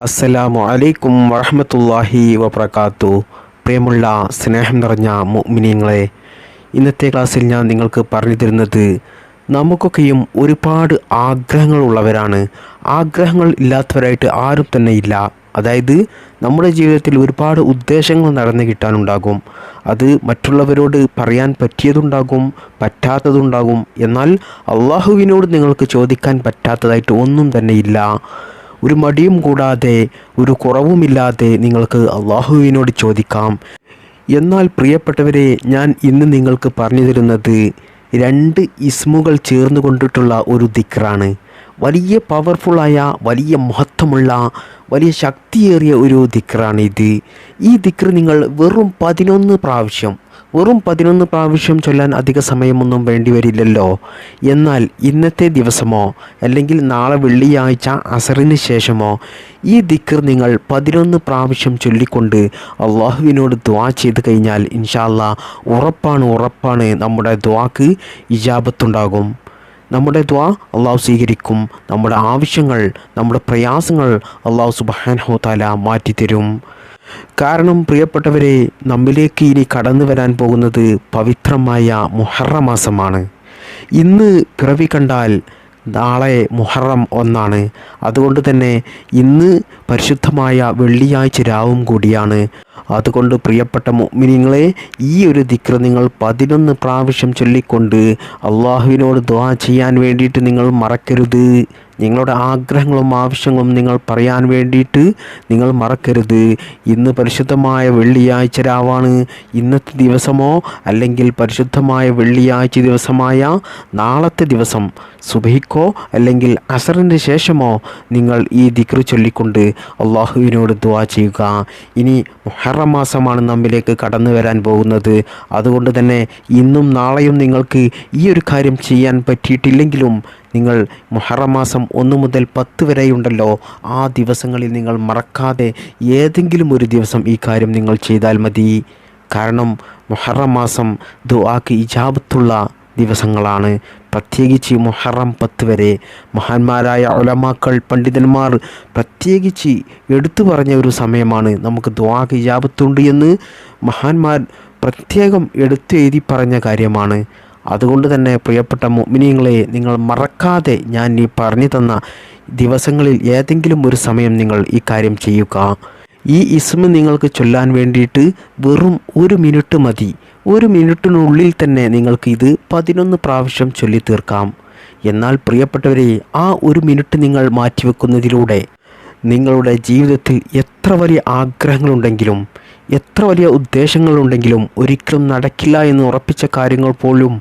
അസ്സലാമു അലൈക്കും വറഹമത്തല്ലാഹി വബർക്കാത്തു പ്രിയമുള്ള സ്നേഹം നിറഞ്ഞ മുഅ്മിനീങ്ങളെ ഇന്നത്തെ ക്ലാസ്സിൽ ഞാൻ നിങ്ങൾക്ക് പറഞ്ഞു തരുന്നത് നമുക്കൊക്കെയും ഒരുപാട് ആഗ്രഹങ്ങൾ ഉള്ളവരാണ്. ആഗ്രഹങ്ങൾ ഇല്ലാത്തവരായിട്ട് ആരും തന്നെ ഇല്ല. അതായത് നമ്മുടെ ജീവിതത്തിൽ ഒരുപാട് ഉദ്ദേശങ്ങൾ നടന്നു കിട്ടാനുണ്ടാകും. അത് മറ്റുള്ളവരോട് പറയാൻ പറ്റിയതുണ്ടാകും പറ്റാത്തതുണ്ടാകും. എന്നാൽ അള്ളാഹുവിനോട് നിങ്ങൾക്ക് ചോദിക്കാൻ പറ്റാത്തതായിട്ട് ഒന്നും തന്നെ ഇല്ല. ഒരു മടിയും കൂടാതെ ഒരു കുറവുമില്ലാതെ നിങ്ങൾക്ക് അള്ളാഹുവിനോട് ചോദിക്കാം. എന്നാൽ പ്രിയപ്പെട്ടവരെ ഞാൻ ഇന്ന് നിങ്ങൾക്ക് പറഞ്ഞു തരുന്നത് രണ്ട് ഇസ്മുകൾ ചേർന്ന് കൊണ്ടിട്ടുള്ള ഒരു ദിക്റാണ്. വലിയ പവർഫുള്ളായ വലിയ മഹത്വമുള്ള വലിയ ശക്തിയേറിയ ഒരു ദിക്റാണ് ഇത് ഈ ദിക്ർ നിങ്ങൾ വെറും പതിനൊന്ന് പ്രാവശ്യം വെറും പതിനൊന്ന് പ്രാവശ്യം ചൊല്ലാൻ അധിക സമയമൊന്നും വേണ്ടിവരില്ലല്ലോ. എന്നാൽ ഇന്നത്തെ ദിവസമോ അല്ലെങ്കിൽ നാളെ വെള്ളിയാഴ്ച അസറിന് ശേഷമോ ഈ ദിക്കർ നിങ്ങൾ പതിനൊന്ന് പ്രാവശ്യം ചൊല്ലിക്കൊണ്ട് അള്ളാഹുവിനോട് ദ്വാ ചെയ്ത് കഴിഞ്ഞാൽ ഇൻഷാല്ല ഉറപ്പാണ് ഉറപ്പാണ് നമ്മുടെ ദ്വാക്ക് ഇജാബത്തുണ്ടാകും. നമ്മുടെ ദ്വാ അള്ളാഹു സ്വീകരിക്കും. നമ്മുടെ ആവശ്യങ്ങൾ നമ്മുടെ പ്രയാസങ്ങൾ അള്ളാഹു സുബാൻഹോ താല മാറ്റിത്തരും. കാരണം പ്രിയപ്പെട്ടവരെ നമ്മിലേക്ക് ഇനി കടന്നു വരാൻ പോകുന്നത് പവിത്രമായ മുഹറ മാസമാണ്. ഇന്ന് പിറവി കണ്ടാൽ നാളെ മുഹറം ഒന്നാണ്. അതുകൊണ്ട് തന്നെ ഇന്ന് പരിശുദ്ധമായ വെള്ളിയാഴ്ച രാവും കൂടിയാണ്. അതുകൊണ്ട് പ്രിയപ്പെട്ട മുഅ്മിനീങ്ങളെ ഈ ഒരു ദിക്ർ നിങ്ങൾ പതിനൊന്ന് പ്രാവശ്യം ചൊല്ലിക്കൊണ്ട് അള്ളാഹുവിനോട് ദ്വാ ചെയ്യാൻ വേണ്ടിയിട്ട് നിങ്ങൾ മറക്കരുത്. നിങ്ങളുടെ ആഗ്രഹങ്ങളും ആവശ്യങ്ങളും നിങ്ങൾ പറയാൻ വേണ്ടിയിട്ട് നിങ്ങൾ മറക്കരുത്. ഇന്ന് പരിശുദ്ധമായ വെള്ളിയാഴ്ച രാവാണ്. ഇന്നത്തെ ദിവസമോ അല്ലെങ്കിൽ പരിശുദ്ധമായ വെള്ളിയാഴ്ച ദിവസമായ നാളത്തെ ദിവസം സുബഹിക്കോ അല്ലെങ്കിൽ അസറിന് ശേഷമോ നിങ്ങൾ ഈ ദിക്ർ ചൊല്ലിക്കൊണ്ട് അള്ളാഹുവിനോട് ദുവാ ചെയ്യുക. ഇനി മുഹറം മാസമാണ് നമ്മിലേക്ക് കടന്നു വരാൻ പോകുന്നത്. അതുകൊണ്ട് തന്നെ ഇന്നും നാളെയും നിങ്ങൾക്ക് ഈ ഒരു കാര്യം ചെയ്യാൻ പറ്റിയിട്ടില്ലെങ്കിലും നിങ്ങൾ മുഹറം മാസം ഒന്ന് മുതൽ പത്ത് വരെയുണ്ടല്ലോ. ആ ദിവസങ്ങളിൽ നിങ്ങൾ മറക്കാതെ ഏതെങ്കിലും ഒരു ദിവസം ഈ കാര്യം നിങ്ങൾ ചെയ്താൽ മതി. കാരണം മുഹറം മാസം ദുആക്ക് ഇജാബത്തുള്ള ദിവസങ്ങളാണ്. പ്രത്യേകിച്ച് മുഹറം പത്ത് വരെ മഹാന്മാരായ ഒലമാക്കൾ പണ്ഡിതന്മാർ പ്രത്യേകിച്ച് എടുത്തു പറഞ്ഞ ഒരു സമയമാണ് നമുക്ക് ദ്വാക്ക് ഇജാബത്തുണ്ട് എന്ന് മഹാന്മാർ പ്രത്യേകം എടുത്തു എഴുതി പറഞ്ഞ കാര്യമാണ്. അതുകൊണ്ട് തന്നെ പ്രിയപ്പെട്ട മുഅ്മിനീങ്ങളെ നിങ്ങൾ മറക്കാതെ ഞാൻ ഈ പറഞ്ഞു തന്ന ദിവസങ്ങളിൽ ഏതെങ്കിലും ഒരു സമയം നിങ്ങൾ ഈ കാര്യം ചെയ്യുക. ഈ ഇസ്മ നിങ്ങൾക്ക് ചൊല്ലാൻ വേണ്ടിയിട്ട് വെറും ഒരു മിനിറ്റ് മതി. ഒരു മിനിറ്റിനുള്ളിൽ തന്നെ നിങ്ങൾക്ക് ഇത് പതിനൊന്ന് പ്രാവശ്യം ചൊല്ലി തീർക്കാം എന്നാൽ പ്രിയപ്പെട്ടവരെ ആ ഒരു മിനിറ്റ് നിങ്ങൾ മാറ്റിവെക്കുന്നതിലൂടെ നിങ്ങളുടെ ജീവിതത്തിൽ എത്ര വലിയ ആഗ്രഹങ്ങളുണ്ടെങ്കിലും എത്ര വലിയ ഉദ്ദേശങ്ങളുണ്ടെങ്കിലും ഒരിക്കലും നടക്കില്ല എന്ന് ഉറപ്പിച്ച കാര്യങ്ങൾ പോലും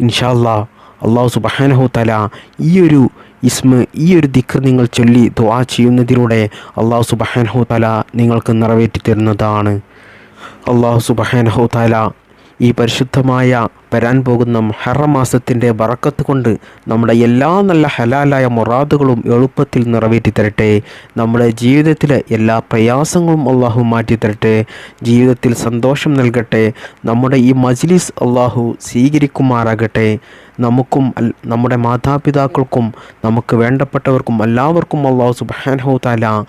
ഇൻഷാല്ലാ അള്ളാഹു സുബഹാനഹു തല ഈ ഒരു ഇസ്മ ഈ ഒരു ദിക്കർ നിങ്ങൾ ചൊല്ലി ദുആ ചെയ്യുന്നതിലൂടെ അള്ളാഹു സുബഹാനഹു തല നിങ്ങൾക്ക് നിറവേറ്റി തരുന്നതാണ്. അള്ളാഹു സുബഹാനഹു തല ഈ പരിശുദ്ധമായ വരാൻ പോകുന്ന ഹറമാസത്തിന്റെ മാസത്തിന്റെ ബറക്കത്ത് കൊണ്ട് നമ്മുടെ എല്ലാ നല്ല ഹലാലായ മൊറാദുകളും എളുപ്പത്തിൽ നിറവേറ്റി തരട്ടെ. നമ്മുടെ ജീവിതത്തിലെ എല്ലാ പ്രയാസങ്ങളും അള്ളാഹു മാറ്റി തരട്ടെ. ജീവിതത്തിൽ സന്തോഷം നൽകട്ടെ. നമ്മുടെ ഈ മജ്ലിസ് അള്ളാഹു സ്വീകരിക്കുമാറാകട്ടെ. നമുക്കും നമ്മുടെ മാതാപിതാക്കൾക്കും നമുക്ക് വേണ്ടപ്പെട്ടവർക്കും എല്ലാവർക്കും അള്ളാഹു സുബാനഹു താല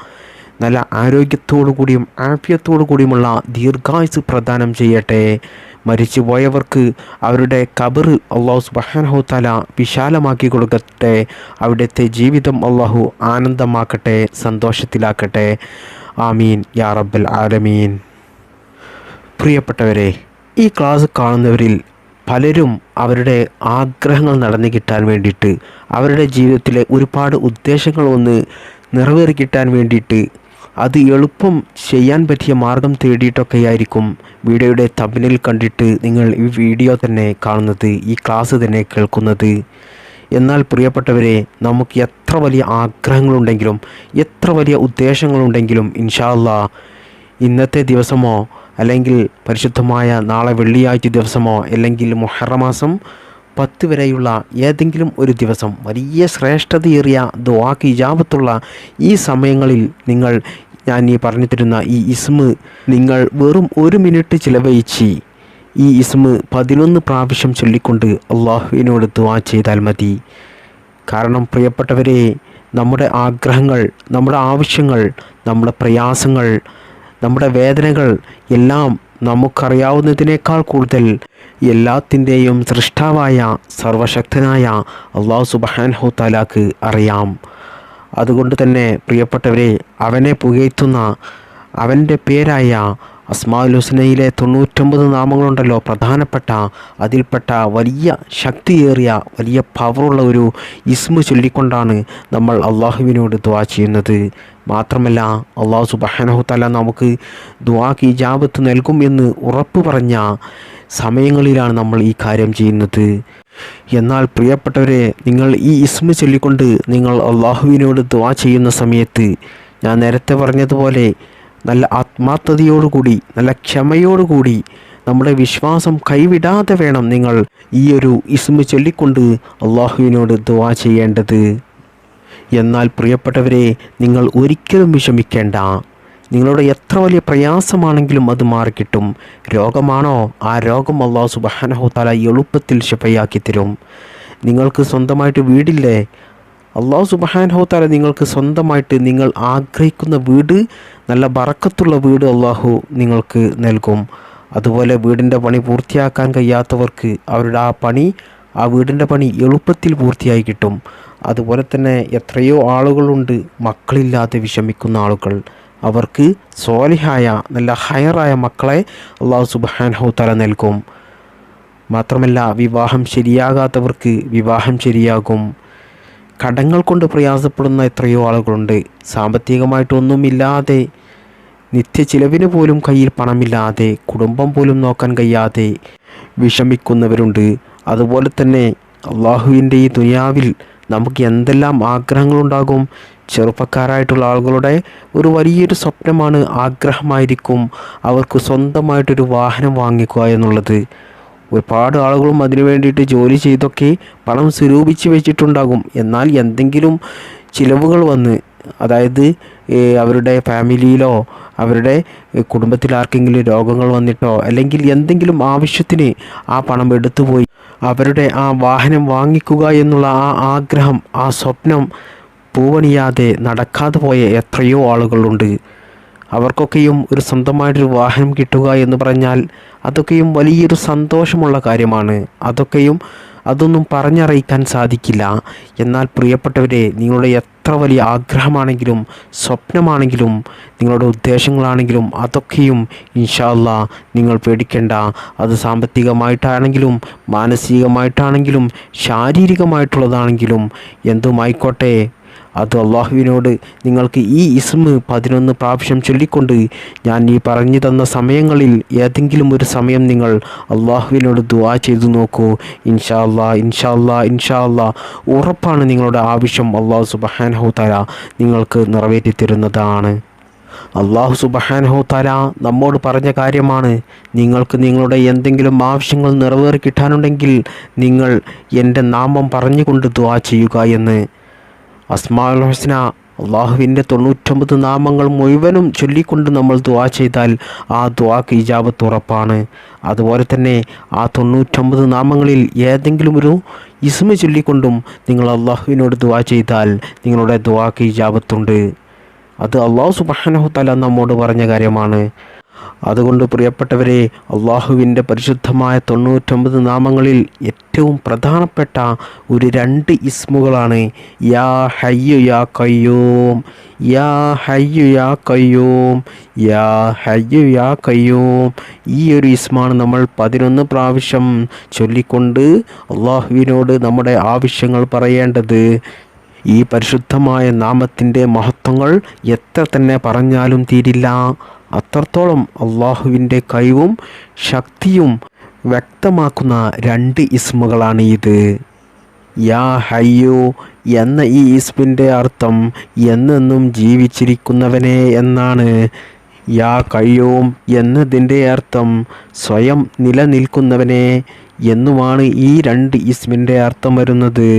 നല്ല ആരോഗ്യത്തോടു കൂടിയും ആഫ്യത്തോടു കൂടിയുമുള്ള ദീർഘായുസ് പ്രദാനം ചെയ്യട്ടെ. മരിച്ചു പോയവർക്ക് അവരുടെ കബർ അള്ളാഹു സുബഹാനഹു തല വിശാലമാക്കി കൊടുക്കട്ടെ. അവിടുത്തെ ജീവിതം അള്ളാഹു ആനന്ദമാക്കട്ടെ സന്തോഷത്തിലാക്കട്ടെ. ആമീൻ. യാ റബ്ബൽ ആലമീൻ. പ്രിയപ്പെട്ടവരെ ഈ ക്ലാസ് കാണുന്നവരിൽ പലരും അവരുടെ ആഗ്രഹങ്ങൾ നടന്നു കിട്ടാൻ വേണ്ടിയിട്ട് അവരുടെ ജീവിതത്തിലെ ഒരുപാട് ഉദ്ദേശങ്ങൾ ഒന്ന് നിറവേറി കിട്ടാൻ വേണ്ടിയിട്ട് അത് എളുപ്പം ചെയ്യാൻ പറ്റിയ മാർഗം തേടിയിട്ടൊക്കെയായിരിക്കും. വീഡിയോയുടെ തബിനിൽ കണ്ടിട്ട് നിങ്ങൾ ഈ വീഡിയോ തന്നെ കാണുന്നത് ഈ ക്ലാസ് തന്നെ കേൾക്കുന്നത്. എന്നാൽ പ്രിയപ്പെട്ടവരെ നമുക്ക് എത്ര വലിയ ആഗ്രഹങ്ങളുണ്ടെങ്കിലും എത്ര വലിയ ഉദ്ദേശങ്ങളുണ്ടെങ്കിലും ഇൻഷാല്ല ഇന്നത്തെ ദിവസമോ അല്ലെങ്കിൽ പരിശുദ്ധമായ നാളെ വെള്ളിയാഴ്ച ദിവസമോ അല്ലെങ്കിൽ മൊഹറമാസം പത്ത് വരെയുള്ള ഏതെങ്കിലും ഒരു ദിവസം വലിയ ശ്രേഷ്ഠതയേറിയ ദ്വാക്ക് ഇജാപത്തുള്ള ഈ സമയങ്ങളിൽ നിങ്ങൾ ഞാൻ ഈ പറഞ്ഞു തരുന്ന ഈ ഇസ്മ് നിങ്ങൾ വെറും ഒരു മിനിറ്റ് ചിലവഴിച്ച് ഈ ഇസ്മ് പതിനൊന്ന് പ്രാവശ്യം ചൊല്ലിക്കൊണ്ട് അള്ളാഹുവിനോട് ദ്വാ ചെയ്താൽ മതി. കാരണം പ്രിയപ്പെട്ടവരെ നമ്മുടെ ആഗ്രഹങ്ങൾ നമ്മുടെ ആവശ്യങ്ങൾ നമ്മുടെ പ്രയാസങ്ങൾ നമ്മുടെ വേദനകൾ എല്ലാം നമുക്കറിയാവുന്നതിനേക്കാൾ കൂടുതൽ എല്ലാത്തിന്റെയും സൃഷ്ടാവായ സർവശക്തനായ അള്ളാഹു സുബാൻഹു താലാക്ക് അറിയാം. അതുകൊണ്ട് തന്നെ പ്രിയപ്പെട്ടവരെ അവനെ പുകഴ്ത്തുന്ന അവന്റെ പേരായ അസ്മാഉൽ ഹുസ്നയിലെ തൊണ്ണൂറ്റൊമ്പത് നാമങ്ങളുണ്ടല്ലോ. പ്രധാനപ്പെട്ട അതിൽപ്പെട്ട വലിയ ശക്തിയേറിയ വലിയ പവറുള്ള ഒരു ഇസ്മു ചൊല്ലിക്കൊണ്ടാണ് നമ്മൾ അള്ളാഹുവിനോട് ദ്വാ ചെയ്യുന്നത്. മാത്രമല്ല അള്ളാഹു സുബാനഹു തല നമുക്ക് ദ്വാക്ക് ഇജാബത്ത് നൽകും എന്ന് ഉറപ്പ് പറഞ്ഞ സമയങ്ങളിലാണ് നമ്മൾ ഈ കാര്യം ചെയ്യുന്നത്. എന്നാൽ പ്രിയപ്പെട്ടവരെ നിങ്ങൾ ഈ ഇസ്മ ചൊല്ലിക്കൊണ്ട് നിങ്ങൾ അള്ളാഹുവിനോട് ദ്വാ ചെയ്യുന്ന സമയത്ത് ഞാൻ നേരത്തെ പറഞ്ഞതുപോലെ നല്ല ആത്മാർത്ഥതയോടുകൂടി നല്ല ക്ഷമയോടുകൂടി നമ്മുടെ വിശ്വാസം കൈവിടാതെ വേണം നിങ്ങൾ ഈ ഒരു ഇസ്മ ചൊല്ലിക്കൊണ്ട് അള്ളാഹുവിനോട് ദ്വാ ചെയ്യേണ്ടത്. എന്നാൽ പ്രിയപ്പെട്ടവരെ നിങ്ങൾ ഒരിക്കലും വിഷമിക്കേണ്ട. നിങ്ങളുടെ എത്ര വലിയ പ്രയാസമാണെങ്കിലും അത് മാറിക്കിട്ടും. രോഗമാണോ? ആ രോഗം അള്ളാഹു സുബാനഹു താല എളുപ്പത്തിൽ ശിഫയാക്കി തരും. നിങ്ങൾക്ക് സ്വന്തമായിട്ട് വീടില്ലേ? അള്ളാഹു സുബാനഹു താല നിങ്ങൾക്ക് സ്വന്തമായിട്ട് നിങ്ങൾ ആഗ്രഹിക്കുന്ന വീട് നല്ല ബറക്കത്തുള്ള വീട് അള്ളാഹു നിങ്ങൾക്ക് നൽകും. അതുപോലെ വീടിന്റെ പണി പൂർത്തിയാക്കാൻ കഴിയാത്തവർക്ക് അവരുടെ ആ പണി ആ വീടിന്റെ പണി എളുപ്പത്തിൽ പൂർത്തിയായി കിട്ടും. അതുപോലെ തന്നെ എത്രയോ ആളുകളുണ്ട് മക്കളില്ലാതെ വിഷമിക്കുന്ന ആളുകൾ. അവർക്ക് സോലിഹായ നല്ല ഹയറായ മക്കളെ അള്ളാഹു സുബാൻഹു തല നൽകും. മാത്രമല്ല വിവാഹം ശരിയാകാത്തവർക്ക് വിവാഹം ശരിയാകും. കടങ്ങൾ കൊണ്ട് പ്രയാസപ്പെടുന്ന എത്രയോ ആളുകളുണ്ട്. സാമ്പത്തികമായിട്ടൊന്നുമില്ലാതെ നിത്യ ചിലവിന് പോലും കയ്യിൽ പണമില്ലാതെ കുടുംബം പോലും നോക്കാൻ കഴിയാതെ വിഷമിക്കുന്നവരുണ്ട്. അതുപോലെ തന്നെ അള്ളാഹുവിന്റെ ഈ ദുനിയാവിൽ നമുക്ക് എന്തെല്ലാം ആഗ്രഹങ്ങളുണ്ടാകും? ചെറുപ്പക്കാരായിട്ടുള്ള ആളുകളുടെ ഒരു വലിയൊരു സ്വപ്നമാണ് ആഗ്രഹമായിരിക്കും അവർക്ക് സ്വന്തമായിട്ടൊരു വാഹനം വാങ്ങിക്കുക എന്നുള്ളത്. ഒരുപാട് ആളുകളും അതിനു വേണ്ടിയിട്ട് ജോലി ചെയ്തൊക്കെ പണം സ്വരൂപിച്ച് വെച്ചിട്ടുണ്ടാകും. എന്നാൽ എന്തെങ്കിലും ചിലവുകൾ വന്ന് അതായത് അവരുടെ ഫാമിലിയിലോ അവരുടെ കുടുംബത്തിൽ ആർക്കെങ്കിലും രോഗങ്ങൾ വന്നിട്ടോ അല്ലെങ്കിൽ എന്തെങ്കിലും ആവശ്യത്തിന് ആ പണം എടുത്തുപോയി അവരുടെ ആ വാഹനം വാങ്ങിക്കുക എന്നുള്ള ആ ആഗ്രഹം ആ സ്വപ്നം പൂവണിയാതെ നടക്കാതെ പോയ എത്രയോ ആളുകളുണ്ട്. അവർക്കൊക്കെയും ഒരു സ്വന്തമായിട്ടൊരു വാഹനം കിട്ടുക എന്ന് പറഞ്ഞാൽ അതൊക്കെയും വലിയൊരു സന്തോഷമുള്ള കാര്യമാണ്. അതൊക്കെയും അതൊന്നും പറഞ്ഞറിയിക്കാൻ സാധിക്കില്ല. എന്നാൽ പ്രിയപ്പെട്ടവരെ നിങ്ങളുടെ എത്ര വലിയ ആഗ്രഹമാണെങ്കിലും സ്വപ്നമാണെങ്കിലും നിങ്ങളുടെ ഉദ്ദേശങ്ങളാണെങ്കിലും അതൊക്കെയും ഇൻഷാല്ല നിങ്ങൾ പേടിക്കേണ്ട. അത് സാമ്പത്തികമായിട്ടാണെങ്കിലും മാനസികമായിട്ടാണെങ്കിലും ശാരീരികമായിട്ടുള്ളതാണെങ്കിലും എന്തുമായിക്കോട്ടെ അത് അള്ളാഹുവിനോട് നിങ്ങൾക്ക് ഈ ഇസ്മ പതിനൊന്ന് പ്രാവശ്യം ചൊല്ലിക്കൊണ്ട് ഞാൻ ഈ പറഞ്ഞു തന്ന സമയങ്ങളിൽ ഏതെങ്കിലും ഒരു സമയം നിങ്ങൾ അള്ളാഹുവിനോട് ദുവാ ചെയ്തു നോക്കൂ. ഇൻഷാ അല്ലാ ഇൻഷാ അല്ലാ ഇൻഷാ അല്ലാ ഉറപ്പാണ് നിങ്ങളുടെ ആവശ്യം അള്ളാഹു സുബഹാനഹു തല നിങ്ങൾക്ക് നിറവേറ്റി തരുന്നതാണ്. അള്ളാഹു സുബഹാനഹു തല നമ്മോട് പറഞ്ഞ കാര്യമാണ് നിങ്ങൾക്ക് നിങ്ങളുടെ എന്തെങ്കിലും ആവശ്യങ്ങൾ നിറവേറി കിട്ടാനുണ്ടെങ്കിൽ നിങ്ങൾ എന്റെ നാമം പറഞ്ഞുകൊണ്ട് ദുവാ ചെയ്യുക എന്ന്. അസ്മാൽ ഹുസ്ന അള്ളാഹുവിന്റെ തൊണ്ണൂറ്റൊമ്പത് നാമങ്ങൾ മുഴുവനും ചൊല്ലിക്കൊണ്ട് നമ്മൾ ദുവാ ചെയ്താൽ ആ ദുവാക്ക് ഇജാബത്ത് ഉറപ്പാണ്. അതുപോലെ തന്നെ ആ തൊണ്ണൂറ്റൊമ്പത് നാമങ്ങളിൽ ഏതെങ്കിലും ഒരു ഇസ്മ ചൊല്ലിക്കൊണ്ടും നിങ്ങൾ അള്ളാഹുവിനോട് ദുവാ ചെയ്താൽ നിങ്ങളുടെ ദുവാക്ക് ഇജാബത്തുണ്ട്. അത് അള്ളാഹു സുബാനഹു തല നമ്മോട് പറഞ്ഞ കാര്യമാണ്. അതുകൊണ്ട് പ്രിയപ്പെട്ടവരെ അള്ളാഹുവിന്റെ പരിശുദ്ധമായ തൊണ്ണൂറ്റൊമ്പത് നാമങ്ങളിൽ ഏറ്റവും പ്രധാനപ്പെട്ട ഒരു രണ്ട് ഇസ്മുകളാണ് യാ ഹയ്യു യാ കയ്യൂം യാ ഹയ്യു യാ കയ്യൂം യാ ഹയ്യു യാ കയ്യൂം ഈ ഒരു ഇസ്മാണ് നമ്മൾ പതിനൊന്ന് പ്രാവശ്യം ചൊല്ലിക്കൊണ്ട് അള്ളാഹുവിനോട് നമ്മുടെ ആവശ്യങ്ങൾ പറയേണ്ടത്. ഈ പരിശുദ്ധമായ നാമത്തിന്റെ മഹത്വങ്ങൾ എത്ര തന്നെ പറഞ്ഞാലും തീരില്ല. അത്രത്തോളം അള്ളാഹുവിന്റെ കഴിവും ശക്തിയും വ്യക്തമാക്കുന്ന രണ്ട് ഇസ്മുകളാണ് ഇത് യാ ഹയ്യു എന്ന ഈ ഇസ്മിന്റെ അർത്ഥം എന്നെന്നും ജീവിച്ചിരിക്കുന്നവനെ എന്നാണ്. യാ കഴിയോം എന്നതിന്റെ അർത്ഥം സ്വയം നിലനിൽക്കുന്നവനെ എന്നുമാണ് ഈ രണ്ട് ഇസ്മിന്റെ അർത്ഥം വരുന്നത്.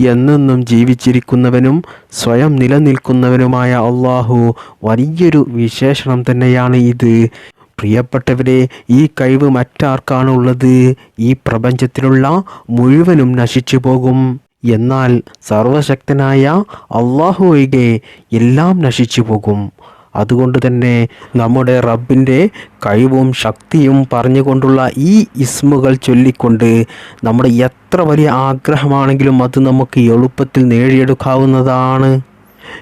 എന്നെന്നും ജീവിച്ചിരിക്കുന്നവനും സ്വയം നിലനിൽക്കുന്നവനുമായ അള്ളാഹു വലിയൊരു വിശേഷണം തന്നെയാണ് ഇത്. പ്രിയപ്പെട്ടവരെ ഈ കഴിവ് മറ്റാർക്കാണുള്ളത് ഈ പ്രപഞ്ചത്തിലുള്ള മുഴുവനും നശിച്ചു പോകും. എന്നാൽ സർവശക്തനായ അള്ളാഹു ഒഴികെ എല്ലാം നശിച്ചു പോകും. അതുകൊണ്ട് തന്നെ നമ്മുടെ റബ്ബിന്റെ കഴിവും ശക്തിയും പറഞ്ഞുകൊണ്ടുള്ള ഈ ഇസ്മുകൾ ചൊല്ലിക്കൊണ്ട് നമ്മുടെ എത്ര വലിയ ആഗ്രഹമാണെങ്കിലും അത് നമുക്ക് എളുപ്പത്തിൽ നേടിയെടുക്കാവുന്നതാണ്.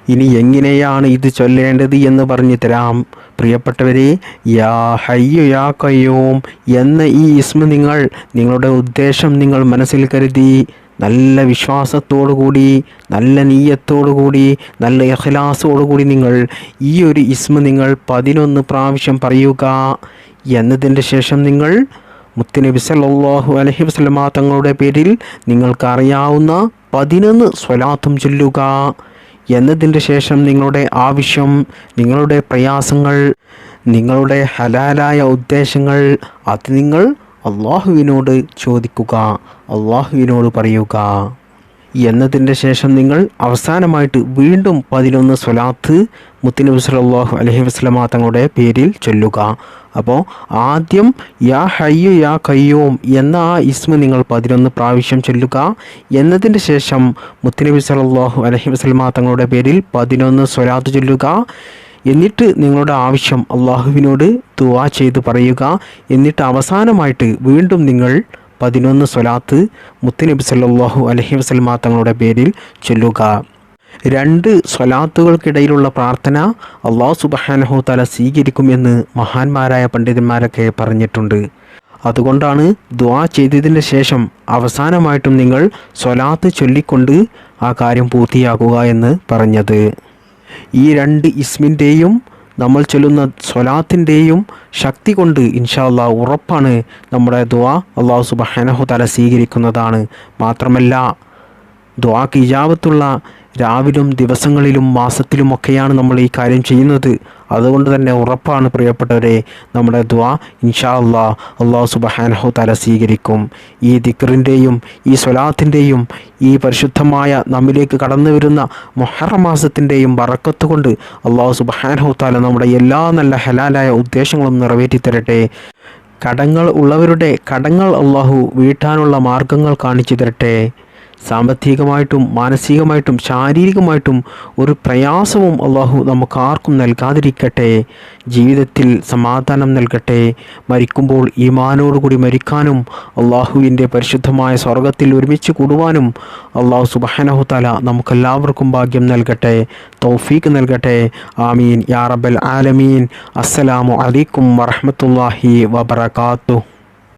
ഇനി എങ്ങനെയാണ് ഇത് ചൊല്ലേണ്ടത് എന്ന് പറഞ്ഞു തരാം. പ്രിയപ്പെട്ടവരെ യാ ഹയ്യു യാ കയ്യോം എന്ന ഈ ഇസ്മ നിങ്ങൾ നിങ്ങളുടെ ഉദ്ദേശം നിങ്ങൾ മനസ്സിൽ കരുതി. നല്ല വിശ്വാസത്തോടു കൂടി നല്ല നീയത്തോടു കൂടി നല്ല ഇഖ്ലാസോടുകൂടി നിങ്ങൾ ഈ ഒരു ഇസ്മ നിങ്ങൾ പതിനൊന്ന് പ്രാവശ്യം പറയുക. എന്നതിന്റെ ശേഷം നിങ്ങൾ മുത്തുനബി സല്ലല്ലാഹു അലൈഹി വസല്ലമ തങ്ങളുടെ പേരിൽ നിങ്ങൾക്കറിയാവുന്ന പതിനൊന്ന് സ്വലാത്തും ചൊല്ലുക. എന്നതിന്റെ ശേഷം നിങ്ങളുടെ ആവശ്യം നിങ്ങളുടെ പ്രയാസങ്ങൾ നിങ്ങളുടെ ഹലാലായ ഉദ്ദേശങ്ങൾ അത് നിങ്ങൾ അള്ളാഹുവിനോട് ചോദിക്കുക അള്ളാഹുവിനോട് പറയുക. എന്നതിന്റെ ശേഷം നിങ്ങൾ അവസാനമായിട്ട് വീണ്ടും പതിനൊന്ന് സ്വലാത്ത് മുത്തിനബി സലാഹു അലഹി വസല്ലമ തങ്ങളുടെ പേരിൽ ചൊല്ലുക. അപ്പോൾ ആദ്യം യാ ഹയ്യു യാ കയ്യോം എന്ന ആ ഇസ്മ നിങ്ങൾ പതിനൊന്ന് പ്രാവശ്യം ചൊല്ലുക. എന്നതിന്റെ ശേഷം മുത്തിനബി സലാഹു അലഹി വസല്ലമ തങ്ങളുടെ പേരിൽ പതിനൊന്ന് സ്വലാത്ത് ചൊല്ലുക. എന്നിട്ട് നിങ്ങളുടെ ആവശ്യം അള്ളാഹുവിനോട് ദുവാ ചെയ്ത് പറയുക. എന്നിട്ട് അവസാനമായിട്ട് വീണ്ടും നിങ്ങൾ പതിനൊന്ന് സ്വലാത്ത് മുത്തുനബി സല്ലാഹു അലഹി വസ്ലമാ തങ്ങളുടെ പേരിൽ ചൊല്ലുക. രണ്ട് സ്വലാത്തുകൾക്കിടയിലുള്ള പ്രാർത്ഥന അള്ളാഹു സുബഹാനഹു തല സ്വീകരിക്കുമെന്ന് മഹാന്മാരായ പണ്ഡിതന്മാരൊക്കെ പറഞ്ഞിട്ടുണ്ട്. അതുകൊണ്ടാണ് ദ്വാ ചെയ്തതിന് ശേഷം അവസാനമായിട്ടും നിങ്ങൾ സ്വലാത്ത് ചൊല്ലിക്കൊണ്ട് ആ കാര്യം പൂർത്തിയാക്കുക എന്ന് പറഞ്ഞത്. ഈ രണ്ട് ഇസ്മിന്റെയും നമ്മൾ ചൊല്ലുന്ന സ്വലാത്തിന്റെയും ശക്തി കൊണ്ട് ഇൻഷാല്ല ഉറപ്പാണ് നമ്മുടെ ദുആ അള്ളാഹു സുബഹാനഹു തല സ്വീകരിക്കുന്നതാണ്. മാത്രമല്ല ദ്വാക്ക് ഇജാബത്തുള്ള രാവിലും ദിവസങ്ങളിലും മാസത്തിലുമൊക്കെയാണ് നമ്മൾ ഈ കാര്യം ചെയ്യുന്നത്. അതുകൊണ്ട് തന്നെ ഉറപ്പാണ് പ്രിയപ്പെട്ടവരെ നമ്മുടെ ദ്വാ ഇൻഷാ അള്ളാ അള്ളാഹു സുബഹാനഹു തല സ്വീകരിക്കും. ഈ ദിക്റിന്റെയും ഈ സ്വലാത്തിന്റെയും ഈ പരിശുദ്ധമായ നമ്മിലേക്ക് കടന്നു വരുന്ന മൊഹറമാസത്തിന്റെയും വറക്കത്ത് കൊണ്ട് അള്ളാഹു സുബഹാനഹു താല നമ്മുടെ എല്ലാ നല്ല ഹലാലായ ഉദ്ദേശങ്ങളും നിറവേറ്റി തരട്ടെ കടങ്ങൾ ഉള്ളവരുടെ കടങ്ങൾ അള്ളാഹു വീട്ടാനുള്ള മാർഗങ്ങൾ കാണിച്ചു തരട്ടെ സാമ്പത്തികമായിട്ടും മാനസികമായിട്ടും ശാരീരികമായിട്ടും ഒരു പ്രയാസവും അള്ളാഹു നമുക്ക് ആർക്കും നൽകാതിരിക്കട്ടെ. ജീവിതത്തിൽ സമാധാനം നൽകട്ടെ. മരിക്കുമ്പോൾ ഈമാനോടുകൂടി മരിക്കാനും അള്ളാഹുവിന്റെ പരിശുദ്ധമായ സ്വർഗത്തിൽ ഒരുമിച്ച് കൂടുവാനും അള്ളാഹു സുബഹനഹു തല നമുക്കെല്ലാവർക്കും ഭാഗ്യം നൽകട്ടെ തൗഫീഖ് നൽകട്ടെ. ആമീൻ. യാ റബ്ബൽ ആലമീൻ. അസ്സലാമു അലൈക്കും വറഹമത്തല്ലാഹി വബർക്കാത്തു